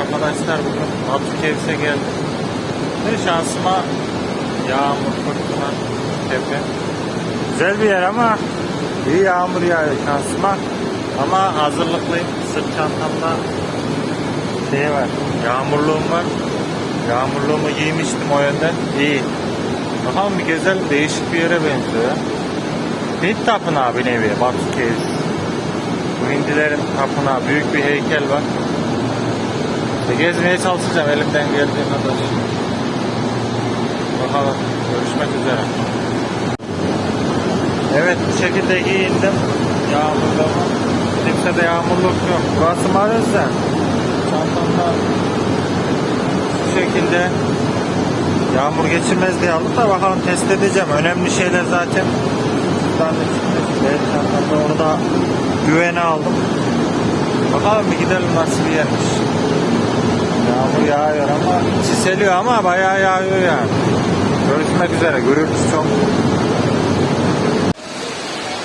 arkadaşlar bugün Batu Kevs'e geldim. Ve şansıma yağmur, fırtına, tepe. Güzel bir yer ama iyi yağmur yağıyor şansıma. Ama hazırlıklıyım. Sırt çantamda şey var, yağmurluğum var. Yağmurluğumu giymiştim o yönden. İyi. Bakalım bir gezelim. Değişik bir yere benziyor. Hint tapınağı bir nevi. Batu Caves. Bu Hindilerin tapınağı. Büyük bir heykel var. İşte gezmeye çalışacağım elimden geldiği kadar. Bakalım. Görüşmek üzere. Evet bu şekilde giyindim. Yağmurluğumu. Kimse de yağmurluk yok. Burası Malezya. Çantamda bu şekilde yağmur geçirmez diye aldık da bakalım test edeceğim. Önemli şeyler zaten. Buradan da çıkmış. Çantamda onu da güvene aldım. Bakalım bir gidelim nasıl bir yermiş. Yağmur yağıyor ama çiseliyor ama bayağı yağıyor yani. Görüşmek üzere. Gürültüsü çok.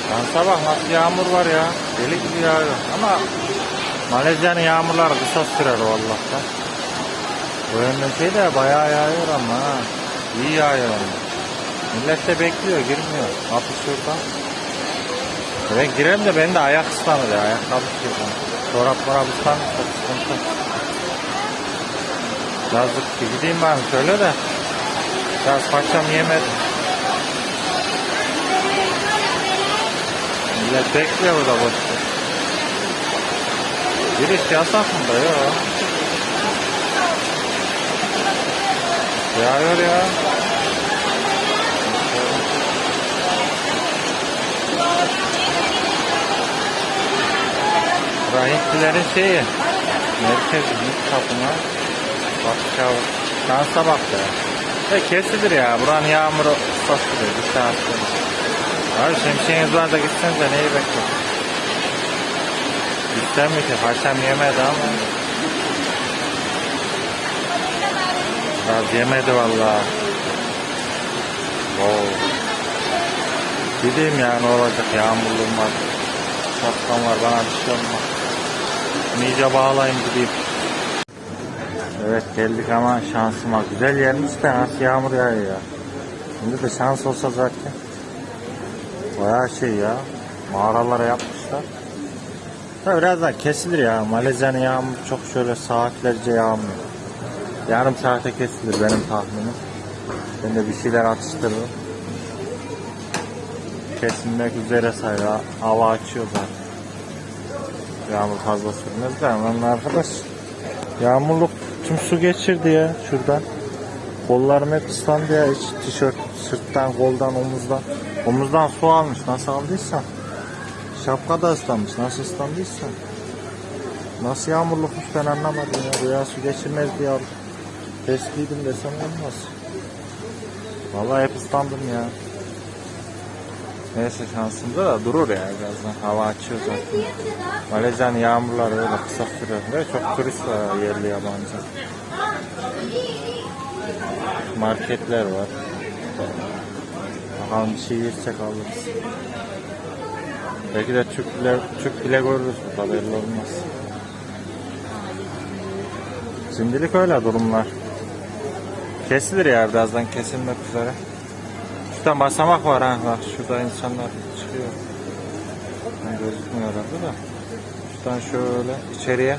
Lan sabah nasıl yağmur var ya. Deli gibi yağıyor. Ama Malezya'nın yağmurları kısa sürer o Allah'tan. Bu yönden şey de bayağı yağıyor ama ha. İyi yağıyor ama. Millet de bekliyor girmiyor. Kapı şurada. Ben gireyim de ben de ayak ıslanır ya. Ayakkabı şuradan. Çorap morap ıslanırsa sıkıntı. Yazık ki gideyim ben şöyle de. Biraz paçam yemedim. Millet bekliyor burada boşta. Giriş yasak mı da yok. Yağıyor ya. Rahipçilerin şeyi. Merkez Hint kapına. Bak ya. Şansa bak ya. E kesilir ya. Buranın yağmuru ıslatılıyor. Bir saat sonra. Abi şemsiyeniz var da gitsenize neyi bekliyorsun? Gitsen mi ki? Haşam yemedi ama. Biraz yemedi valla. Wow. Gideyim ya ne olacak yağmurluğum var. Şapkam var bana bir şey olmaz. İyice bağlayayım gideyim. Evet geldik ama şansıma. Güzel yermiş de nasıl yağmur yağıyor ya. Şimdi de şans olsa zaten. Bayağı şey ya. Mağaralara yapmışlar. Da birazdan kesilir ya. Malezya'nın yağmur çok şöyle saatlerce yağmıyor. Yarım saate kesilir benim tahminim. Ben de bir şeyler atıştırırım. Kesilmek üzere sayı. Hava açıyor zaten. Yağmur fazla sürmez de aman arkadaş. Yağmurluk tüm su geçirdi ya şuradan. Kollarım hep ıslandı ya hiç tişört sırttan koldan omuzdan. Omuzdan su almış nasıl aldıysa. Şapka da ıslanmış nasıl ıslandıysa. Nasıl yağmurlukmuş ben anlamadım ya. Buraya su geçirmez diye aldım. Testliydim desem olmaz. Vallahi hep ıslandım ya. Neyse şansımda da durur ya birazdan. Hava açıyor zaten. Malezya'nın yağmurları öyle kısa. Ve çok turist var yerli yabancı. Marketler var. Bakalım bir şey yersek alırız. Belki de Türk bile, Türk bile görürüz burada belli olmaz. Şimdilik öyle durumlar. Kesilir ya birazdan kesilmek üzere. Şurada basamak var ha bak şurada insanlar çıkıyor. Yani gözükmüyor herhalde da. Şuradan şöyle içeriye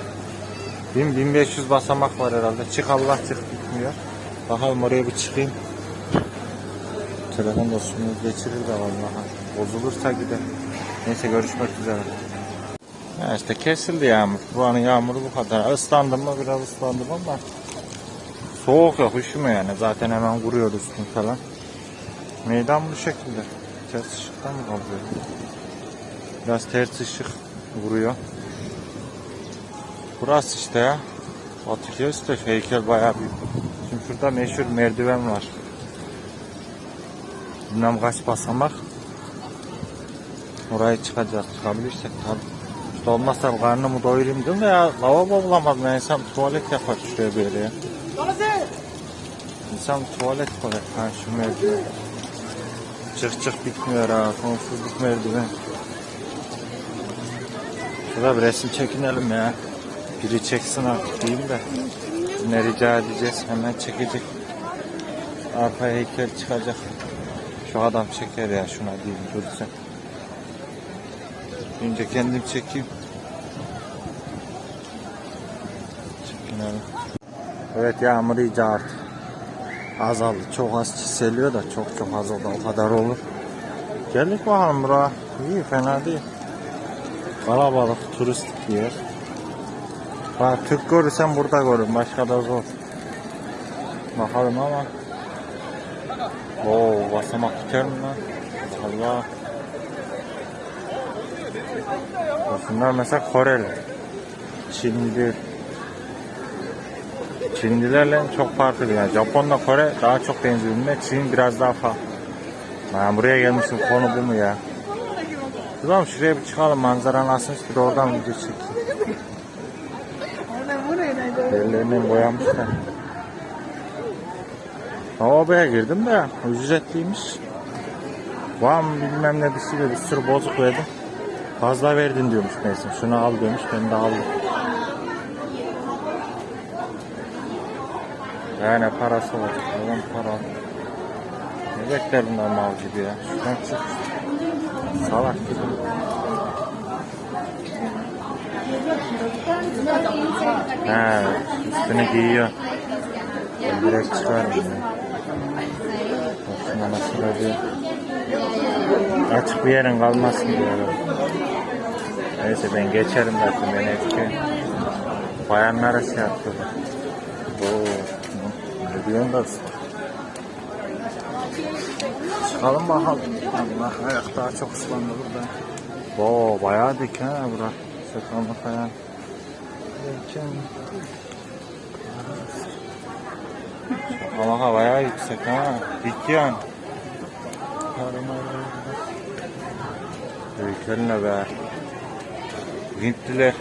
1000 1500 basamak var herhalde. Çık Allah çık bitmiyor. Bakalım oraya bir çıkayım. Telefon da suyunu geçirir de vallahi. Bozulursa gider. Neyse görüşmek üzere. Ya işte kesildi yağmur. Buranın yağmuru bu kadar. Islandım mı biraz ıslandım ama soğuk yok üşümüyor yani. Zaten hemen kuruyor üstün falan. Meydan bu şekilde. Ters ışıktan mı kalıyor? Biraz ters ışık vuruyor. Burası işte ya. Batı işte heykel bayağı büyük. Şimdi şurada meşhur merdiven var. Bilmem kaç basamak. Oraya çıkacağız. Çıkabilirsek tabii. İşte olmazsa karnımı doyurayım diyorum da ya lavabo bulamadım. Ya. İnsan tuvalet yapar şuraya böyle ya. İnsan tuvalet koyar. Ha şu merdiven. Çık çık bitmiyor ha. Sonsuzluk merdiven. Şurada bir resim çekinelim ya. Biri çeksin artık diyeyim de. Ne rica edeceğiz hemen çekecek. Arkaya heykel çıkacak. Şu adam çeker ya şuna diyeyim dursun. Önce kendim çekeyim. Çekin abi. Evet yağmur iyice artık azaldı. Çok az çiseliyor da çok çok az oldu. O kadar olur. Geldik bakalım bura. İyi fena değil. Kalabalık turistik bir yer. Bak Türk görürsen burada görün. Başka da zor. Bakalım ama. Oo basamak biter mi lan? Allah. Bunlar mesela Koreli. Çinli. Çinlilerle çok farklı yani. Japonla Kore daha çok benziyor. birbirine. Çin biraz daha farklı. Ben buraya gelmişim konu bu mu ya? Tamam şuraya bir çıkalım manzara nasılmış bir de oradan video çekeyim. Ellerini boyamışlar. Lavaboya girdim de ücretliymiş. Var mı bilmem ne bir sürü bir sürü bozuk verdim. Fazla verdin diyormuş neyse. Şunu al diyormuş ben de aldım. Yani parası var. Adam para. Ne bekler bunlar mal gibi ya. Şuradan çık. Salak gibi. He, üstünü giyiyor. Ben direkt çıkarım ya. Bak Şuna nasıl ödüyor. Açık bir yerin kalmasın diyorum. Neyse ben geçerim zaten beni etki. Bayanlara şey yapıyorlar. Da Çıkalım bakalım. Allah ayak daha çok ıslandı burada. Oo bayağı dik ha bura. Sıkılma falan. Derken... Ama bayağı yüksek ha. Dik yani. Heykel ne be? Hintliler.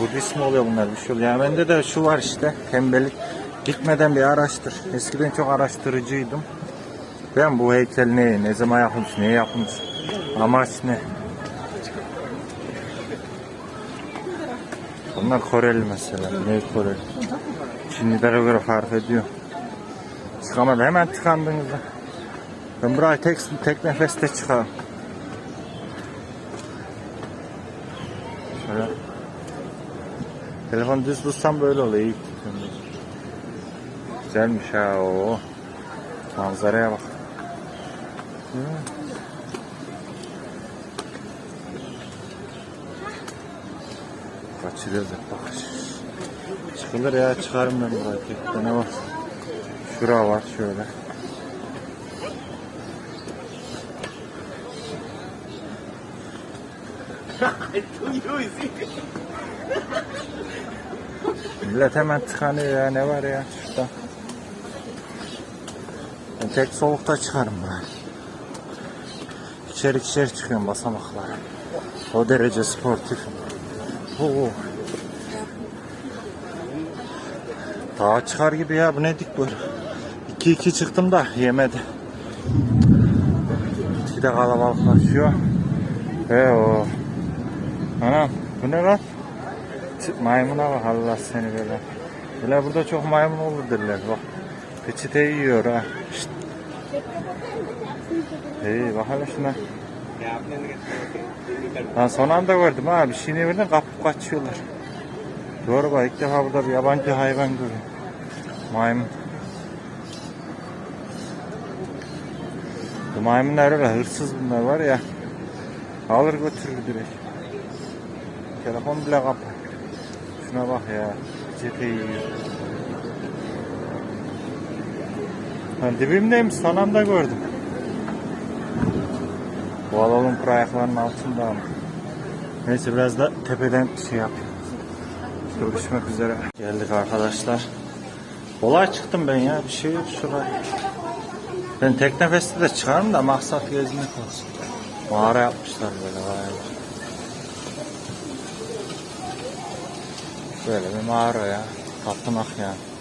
Budist mi oluyor bunlar bir şey oluyor. Yani bende de şu var işte tembellik. Gitmeden bir araştır. Eskiden çok araştırıcıydım. Ben bu heykel ne, ne zaman yapılmış, ne yapılmış, amaç ne? Bunlar Koreli mesela, ne Koreli? Çinlilere göre fark ediyor. Çıkamadı, hemen tıkandığınızda. Ben burayı tek, tek nefeste çıkarım. Şöyle. Telefon düz tutsam böyle oluyor. Güzelmiş ha o. Manzaraya bak. Kaçırıyoruz hep bak. Çıkılır ya çıkarım ben burayı. Tek ne var? Şura var şöyle. Millet hemen tıkanıyor ya ne var ya tek soğukta çıkarım ben. İçeri içeri çıkıyorum basamaklara. O derece sportif. Oo. Dağa çıkar gibi ya bu ne dik böyle. 2-2 çıktım da yemedi. Gitgide kalabalıklaşıyor. Ve o. Anam bu ne lan? Maymuna bak Allah seni böyle. Böyle burada çok maymun olur derler bak. Peçeteyi yiyor ha. Şşt. İyi bak hele şuna. Ben son anda gördüm ha. Bir şeyini verdin kapıp kaçıyorlar. Doğru bak ilk defa burada bir yabancı hayvan görüyorum. Maymun. Bu maymunlar öyle hırsız bunlar var ya. Alır götürür direkt. Telefon bile kapı. Şuna bak ya. Peçete yiyor. Ben dibimdeyim son anda gördüm. Bu alalım ayaklarının altında ama. Neyse biraz da tepeden şey yapayım. Görüşmek üzere. Geldik arkadaşlar. Kolay çıktım ben ya. Bir şey yok şuraya. Ben tek nefeste de çıkarım da maksat gezmek olsun. Mağara yapmışlar böyle vay. Böyle bir mağara ya. Tapınak yani.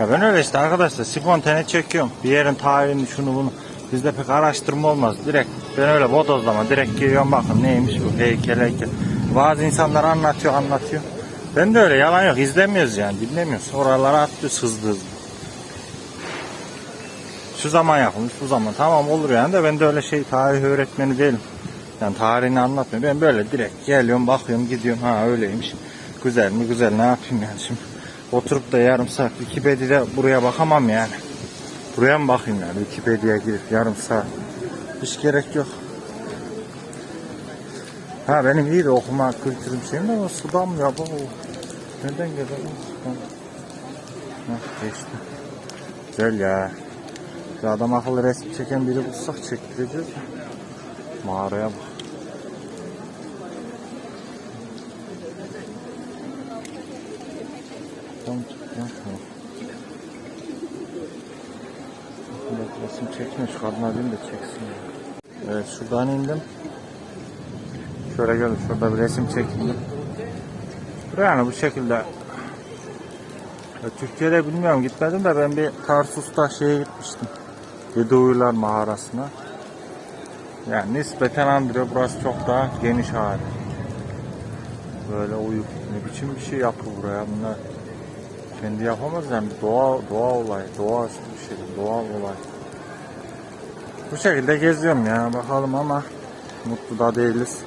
Ya ben öyle işte arkadaşlar spontane çekiyorum. Bir yerin tarihini şunu bunu. Bizde pek araştırma olmaz. Direkt Ben öyle bodozlama direkt giriyorum bakın neymiş bu heykel heykel. Bazı insanlar anlatıyor anlatıyor. Ben de öyle yalan yok izlemiyoruz yani dinlemiyoruz. Oralara atlıyoruz hızlı hızlı. Şu zaman yapılmış bu zaman tamam olur yani de ben de öyle şey tarih öğretmeni değilim. Yani tarihini anlatmıyorum. Ben böyle direkt geliyorum bakıyorum gidiyorum ha öyleymiş. Güzel mi güzel ne yapayım yani şimdi. Oturup da yarım saat Wikipedia'da buraya bakamam yani. Buraya mı bakayım yani Wikipedia'ya girip yarım saat. Hiç gerek yok. Ha benim iyi de okuma kültürüm şeyim de ama sudan ya bu? Nereden geliyor lan sudan? Hah geçti. Güzel ya. Bir adam akıllı resim çeken biri bulsak çektireceğiz. Mağaraya bak. Tamam, resim çekmiyor. Şu kadına diyeyim de çeksin. Evet şuradan indim. Şöyle gelin şurada bir resim çekildim. Yani bu şekilde. Ya Türkiye'de bilmiyorum gitmedim de ben bir Tarsus'ta şeye gitmiştim. Beduiler mağarasına. Yani nispeten andırıyor. Burası çok daha geniş hali. Böyle uyup ne biçim bir şey yapı buraya bunlar. Kendi yapamaz yani doğa doğa olay, doğaüstü bir şey, doğal olay. Bu şekilde geziyorum ya bakalım ama mutlu da değiliz.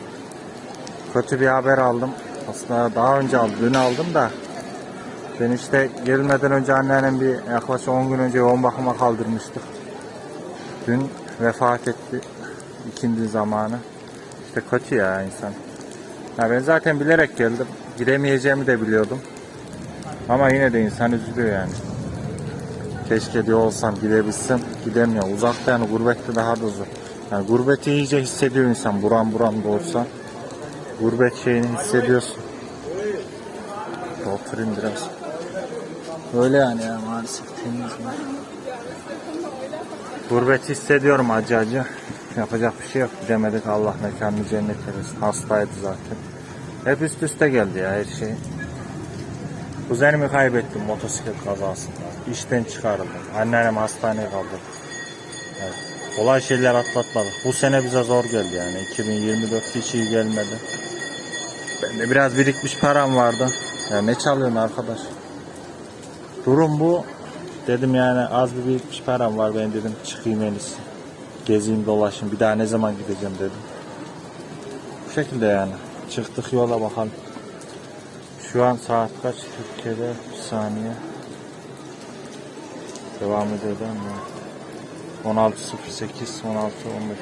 Kötü bir haber aldım. Aslında daha önce aldım, dün aldım da ben işte gelmeden önce anneannem bir yaklaşık 10 gün önce yoğun bakıma kaldırmıştık. Dün vefat etti ikindi zamanı. İşte kötü ya insan. Ya ben zaten bilerek geldim. Gidemeyeceğimi de biliyordum. Ama yine de insan üzülüyor yani. Keşke diyor olsam gidebilsem. Gidemiyor. Uzakta yani gurbette daha da zor. Yani gurbeti iyice hissediyor insan. Buram buram da olsa. Gurbet şeyini hissediyorsun. Oturayım biraz. Öyle yani ya maalesef temiz var. Gurbeti hissediyorum acı acı. Yapacak bir şey yok. Gidemedik Allah mekanını cennet eylesin. Hastaydı zaten. Hep üst üste geldi ya her şey. Kuzenimi kaybettim motosiklet kazasında. İşten çıkarıldım. Anneannem hastaneye kaldı. Evet. Kolay şeyler atlatmadık. Bu sene bize zor geldi yani. 2024 hiç iyi gelmedi. Ben de biraz birikmiş param vardı. Ya ne çalıyorsun arkadaş? Durum bu. Dedim yani az bir birikmiş param var. Ben dedim çıkayım en iyisi. Gezeyim dolaşayım. Bir daha ne zaman gideceğim dedim. Bu şekilde yani. Çıktık yola bakalım. Şu an saat kaç Türkiye'de? Bir saniye. Devam ediyor mi? 16.08, 16, 15, 15.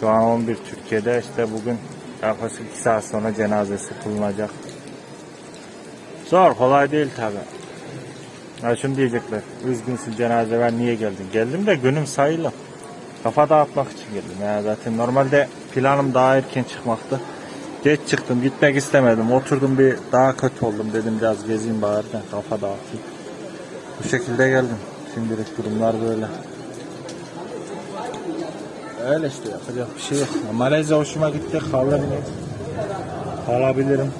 Şu an 11 Türkiye'de işte bugün yaklaşık 2 saat sonra cenazesi kılınacak. Zor, kolay değil tabi. Ha şunu diyecekler. Üzgünsün cenaze ver niye geldin? Geldim de günüm sayılı. Kafa dağıtmak için geldim. Ya zaten normalde planım daha erken çıkmaktı. Geç çıktım, gitmek istemedim. Oturdum bir daha kötü oldum dedim biraz gezeyim bari kafa dağıtayım. Bu şekilde geldim. Şimdilik durumlar böyle. Öyle işte yapacak bir şey yok. Malezya hoşuma gitti. Kalırım. Kalabilirim.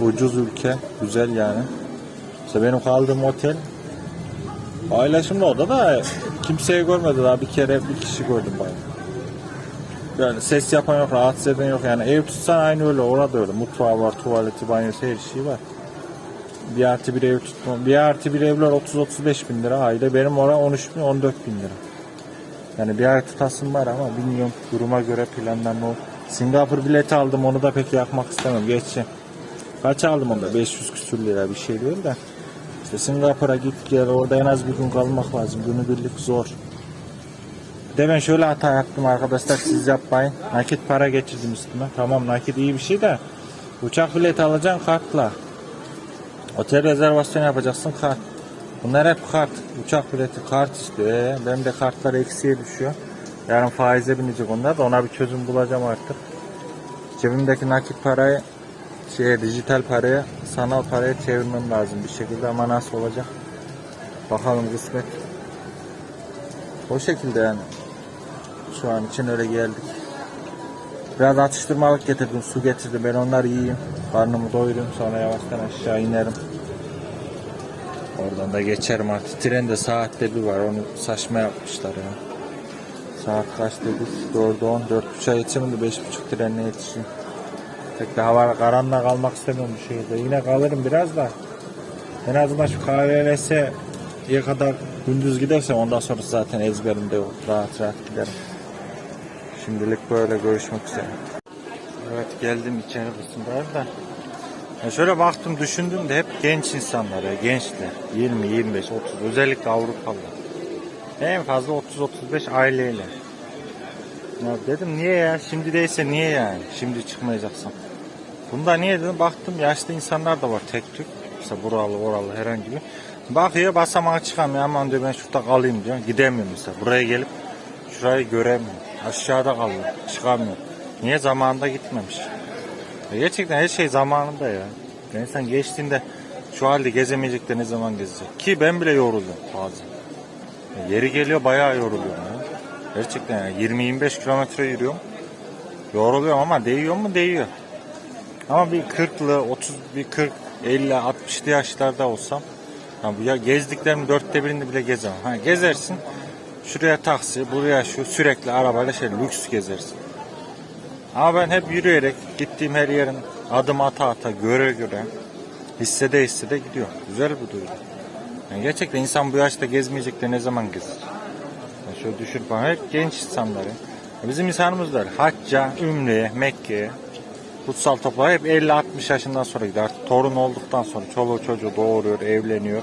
Ucuz ülke. Güzel yani. İşte benim kaldığım otel paylaşımlı oda da kimseyi görmedi daha bir kere bir kişi gördüm bayağı. Yani ses yapan yok, rahatsız eden yok. Yani ev tutsan aynı öyle, orada öyle. Mutfağı var, tuvaleti, banyosu, her şey var. Bir artı bir ev tutma. Bir artı bir evler 30-35 bin lira ayda. Benim orada 13 bin, 14 bin lira. Yani bir ay tutasım var ama bilmiyorum duruma göre planlarım o. Singapur bileti aldım onu da pek yakmak istemem. Geçeceğim. Kaç aldım onda? 500 küsür lira bir şey değil de. İşte Singapur'a git gel orada en az bir gün kalmak lazım. Günübirlik zor. De ben şöyle hata yaptım arkadaşlar siz yapmayın. Nakit para geçirdim üstüme. Tamam nakit iyi bir şey de uçak bileti alacaksın kartla. Otel rezervasyon yapacaksın kart. Bunlar hep kart. Uçak bileti kart istiyor. Ee, benim de kartlar eksiye düşüyor. Yarın faize binecek onlar da ona bir çözüm bulacağım artık. Cebimdeki nakit parayı şey dijital paraya sanal paraya çevirmem lazım bir şekilde ama nasıl olacak? Bakalım kısmet. O şekilde yani. Şu an için öyle geldik. Biraz atıştırmalık getirdim, su getirdim. Ben onları yiyeyim. Karnımı doyurayım sonra yavaştan aşağı inerim. Oradan da geçerim artık. Trende saatte bir var. Onu saçma yapmışlar ya. Saat kaç dedik? 4'e 10, 4.30'a yetişemedi. 5.30 trenine yetişeyim. Tek daha var. Karanlığa kalmak istemiyorum bu şehirde. Yine kalırım biraz da. En azından şu KVLS'e iyi kadar gündüz gidersem ondan sonra zaten ezberimde yok. Rahat rahat giderim. Şimdilik böyle görüşmek üzere. Evet geldim içeri kısımdayım da. Ya şöyle baktım düşündüm de hep genç insanlar ya gençler. 20, 25, 30 özellikle Avrupalılar. En fazla 30-35 aileyle. Ya dedim niye ya şimdi değilse niye yani şimdi çıkmayacaksın. Bunda niye dedim baktım yaşlı insanlar da var tek tük. Mesela buralı oralı herhangi bir. Bakıyor basamağa çıkamıyor aman diyor ben şurada kalayım diyor. Gidemiyor mesela buraya gelip şurayı göremiyor. Aşağıda kalıyor çıkamıyor. Niye zamanında gitmemiş. Gerçekten her şey zamanında ya. Ya İnsan geçtiğinde şu halde gezemeyecek de ne zaman gezecek. Ki ben bile yoruluyorum bazen. Yeri geliyor bayağı yoruluyorum ya. Gerçekten ya 20-25 kilometre yürüyorum. Yoruluyorum ama değiyor mu? Değiyor. Ama bir 40'lı, 30, bir 40, 50, 60'lı yaşlarda olsam bu ya gezdiklerim dörtte birini bile gezemem. Ha, gezersin. Şuraya taksi, buraya şu sürekli arabayla şey lüks gezersin. Ama ben hep yürüyerek gittiğim her yerin adım ata ata göre göre hissede hissede gidiyorum. Güzel bir duygu. Yani gerçekten insan bu yaşta gezmeyecek de ne zaman gezer? Yani şöyle düşün falan. Hep genç insanları. Bizim insanımız da. Hacca, Ümre'ye, Mekke'ye kutsal toplara hep 50-60 yaşından sonra gider. Artık torun olduktan sonra çoluğu çocuğu doğuruyor, evleniyor.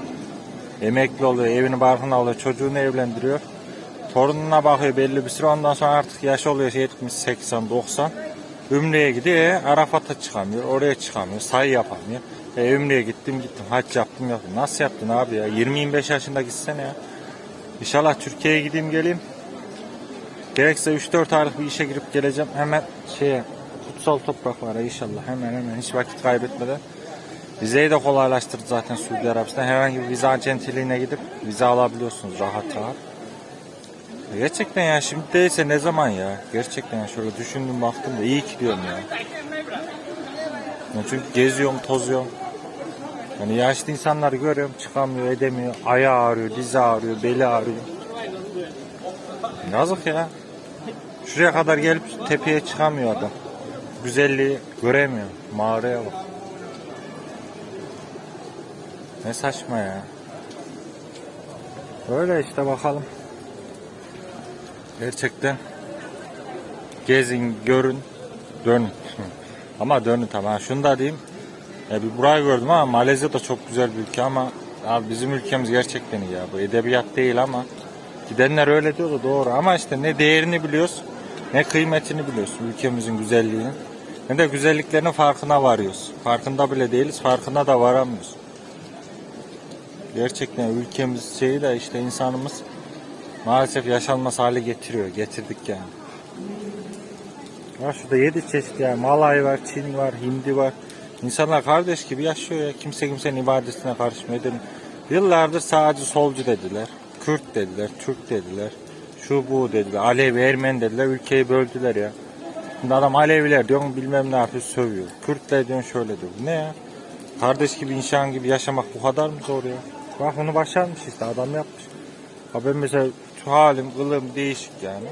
Emekli oluyor, evini barkını alıyor, çocuğunu evlendiriyor. Torununa bakıyor belli bir süre ondan sonra artık yaş oluyor 70, 80, 90. Ümre'ye gidiyor, e, Arafat'a çıkamıyor, oraya çıkamıyor, sayı yapamıyor. E, Ümre'ye gittim gittim, hac yaptım yaptım. Nasıl yaptın abi ya? 20-25 yaşında gitsene ya. İnşallah Türkiye'ye gideyim geleyim. Gerekse 3-4 aylık bir işe girip geleceğim. Hemen şeye kutsal topraklara inşallah hemen hemen hiç vakit kaybetmeden. Vizeyi de kolaylaştırdı zaten Suudi Arabistan. Herhangi bir vize acentiliğine gidip vize alabiliyorsunuz rahat rahat. Gerçekten ya şimdi değilse ne zaman ya? Gerçekten ya şöyle düşündüm baktım da iyi ki diyorum ya. Ya çünkü geziyorum tozuyorum. Yani yaşlı insanları görüyorum çıkamıyor edemiyor. Ayağı ağrıyor, dizi ağrıyor, beli ağrıyor. Yazık ya. Şuraya kadar gelip tepeye çıkamıyor adam. Güzelliği göremiyor. Mağaraya bak. Ne saçma ya. Öyle işte bakalım. Gerçekten gezin, görün, dönün. ama dönün tamam. Şunu da diyeyim. Ya bir burayı gördüm ama Malezya da çok güzel bir ülke ama abi bizim ülkemiz gerçekten iyi ya. Bu edebiyat değil ama gidenler öyle diyor da doğru. Ama işte ne değerini biliyoruz ne kıymetini biliyoruz ülkemizin güzelliğinin. Ne de güzelliklerinin farkına varıyoruz. Farkında bile değiliz, farkına da varamıyoruz. Gerçekten ülkemiz şeyi de işte insanımız maalesef yaşanmaz hale getiriyor. Getirdik yani. Ya şurada yedi çeşit yani Malay var, Çin var, Hindi var. İnsanlar kardeş gibi yaşıyor ya. Kimse kimsenin ibadetine karışmıyor. Dedim. Yıllardır sadece solcu dediler. Kürt dediler, Türk dediler. Şu bu dediler. Alevi, Ermeni dediler. Ülkeyi böldüler ya. Şimdi adam Aleviler diyor bilmem ne yapıyor sövüyor. Kürtler diyor şöyle diyor. Ne ya? Kardeş gibi insan gibi yaşamak bu kadar mı zor ya? Bak onu başarmış işte adam yapmış. Ha ben mesela halim, kılım değişik yani.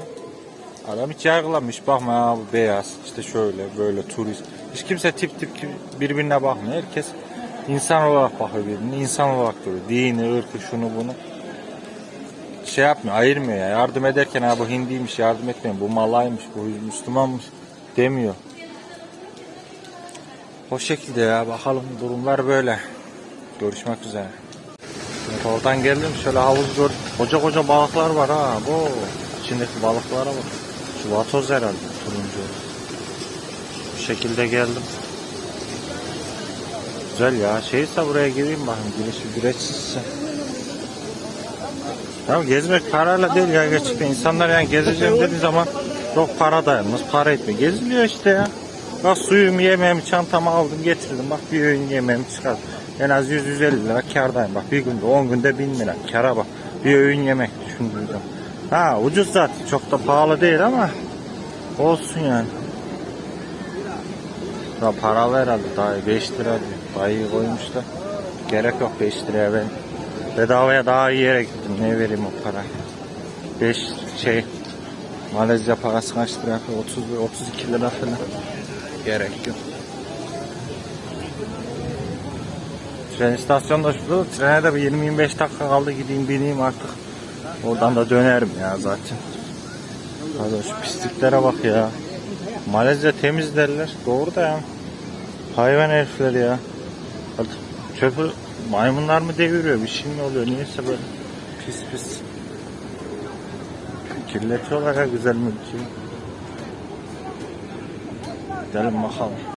Adam hiç yargılamış. Bakma ya bu beyaz. işte şöyle böyle turist. Hiç kimse tip tip birbirine bakmıyor. Herkes insan olarak bakıyor birbirine. insan olarak görüyor. Dini, ırkı, şunu bunu. Şey yapmıyor, ayırmıyor ya. Yardım ederken ha bu Hindiymiş yardım etmiyor. Bu Malaymış, bu Müslümanmış demiyor. O şekilde ya. Bakalım durumlar böyle. Görüşmek üzere. Evet, oradan geldim şöyle havuz gör. Koca koca balıklar var ha. Bu içindeki balıklara bak. Şu vatoz herhalde turuncu. Bu şekilde geldim. Güzel ya. Şeyse buraya gireyim bakayım. Giriş ücretsizse. Ya gezmek parayla değil ya gerçekten. insanlar yani gezeceğim dediği zaman yok para dayanmaz, para etmiyor. Geziliyor işte ya. Bak suyumu, yemeğimi, çantamı aldım getirdim. Bak bir öğün yemeğimi çıkardım. En az 100-150 lira kardayım. Bak bir günde 10 günde 1000 lira. Kara bak. Bir öğün yemek düşündüğüm. Ha ucuz zaten. Çok da pahalı değil ama olsun yani. Ya paralı herhalde daha iyi. 5 lira diyor. Daha iyi koymuşlar. Gerek yok 5 liraya ben. Bedavaya daha iyi yere gittim. Ne vereyim o parayı? 5 şey Malezya parası kaç lira yapıyor? 30 lira, 32 lira falan. Gerek yok. Tren istasyonu da şurada. Trene de bir 20-25 dakika kaldı gideyim bineyim artık. Oradan da dönerim ya zaten. Hadi şu pisliklere bak ya. Malezya temiz derler. Doğru da ya. Hayvan herifler ya. Hadi çöpü maymunlar mı deviriyor? Bir şey mi oluyor? Niyeyse böyle pis pis. Kirletiyorlar ya güzel mülkü. Gidelim bakalım.